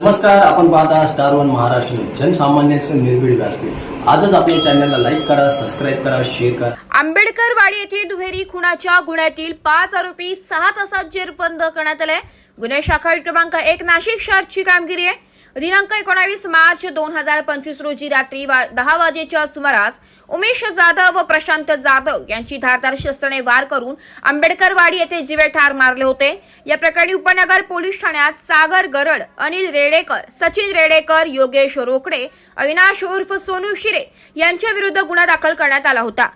नमस्कार आपण पाहता स्टार वन महाराष्ट्र जनसामान्यांचं निर्भीड व्यासपीठ. आजच आपल्या चॅनलला लाईक करा सबस्क्राईब करा शेअर करा. आंबेडकर वाडी येथे दुहेरी खुनाच्या गुन्ह्यातील पाच आरोपी सहा तासात जेरबंद करण्यात आले. गुन्हे शाखा क्रमांक एक नाशिक शहरची कामगिरी आहे. दिनांक एकोणावीस मार्च दोन हजार पंचवीस रोजी रात्री वा- दहा वाजेच्या सुमारास उमेश जाधव व प्रशांत जाधव यांची धारदार शस्त्राने वार करून आंबेडकरवाडी येथे जीवे ठार मारले होते. या प्रकरणी उपनगर पोलीस ठाण्यात सागर गरड अनिल रेडेकर सचिन रेडेकर योगेश रोकडे अविनाश उर्फ सोनू शिरे यांच्या विरुद्ध गुन्हा दाखल करण्यात आला होता.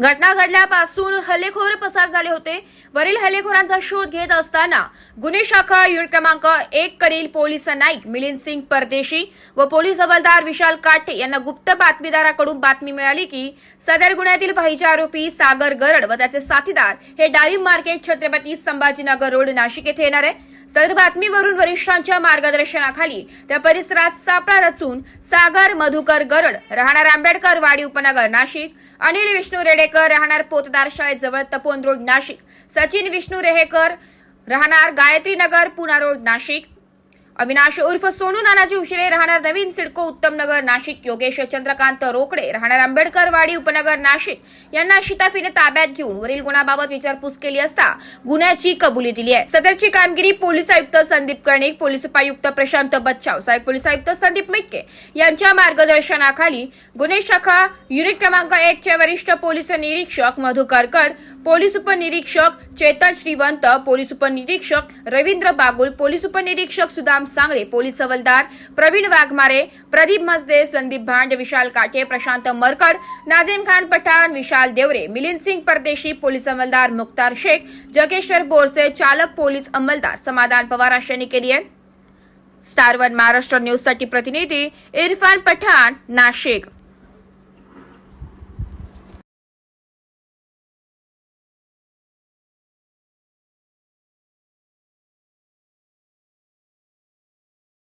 घटना घडल्यापासून हल्लेखोर पसार झाले होते. वरील हल्लेखोरांचा शोध घेत असताना गुन्हे शाखा युनिट क्रमांक एक कडील पोलीस नाईक मिलिंद सिंग परदेशी व पोलीस हवालदार विशाल काटे यांना गुप्त बातमीदाराकडून बातमी मिळाली की सदर गुन्ह्यातील पाहिजे आरोपी सागर गरड व त्याचे साथीदार हे डाळिंब मार्केट छत्रपती संभाजीनगर रोड नाशिक येथे येणार आहे. सदर बातमीवरून वरिष्ठांच्या मार्गदर्शनाखाली त्या परिसरात सापळा रचून सागर मधुकर गरड राहणार आंबेडकर वाडी उपनगर नाशिक. अनिल विष्णू रेडेकर राहणार पोतदार शाळेजवळ तपोन रोड नाशिक. सचिन विष्णू रेहेकर राहणार गायत्री नगर पुना रोड नाशिक. अविनाश उर्फ सोनू नानाजी उशिरे राहणार नवीन सिडको उत्तम नगर नाशिक. योगेश चंद्रकांत रोकडे राहणार आंबेडकर वाडी उपनगर नाशिक. यांना शिताफीने ताब्यात घेऊन वरील गुन्ह्याबाबत विचारपूस केली असता गुन्ह्याची कबुली दिली आहे. सदरची कामगिरी पोलीस आयुक्त संदीप कर्णिक पोलीस उपायुक्त प्रशांत बच्चाव सहाय्यक पोलीस आयुक्त संदीप मिटके यांच्या मार्गदर्शनाखाली गुन्हे शाखा युनिट क्रमांक एक चे वरिष्ठ पोलीस निरीक्षक मधु करकड पोलीस उपनिरीक्षक चेतन श्रीवंत पोलीस उपनिरीक्षक रवींद्र बागुल पोलीस उपनिरीक्षक सुदाम सांगळे पोलीस हवलदार प्रवीण वाघमारे प्रदीप मसदे संदीप भांड विशाल काटे प्रशांत मरकड नाझीम खान पठाण विशाल देवरे मिलिंद सिंग परदेशी पोलीस अंमलदार मुख्तार शेख जगेश्वर बोरसे चालक पोलीस अंमलदार समाधान पवार यांनी केली आहे स्टार वन महाराष्ट्र न्यूजसाठी प्रतिनिधी इरफान पठाण नाशिक.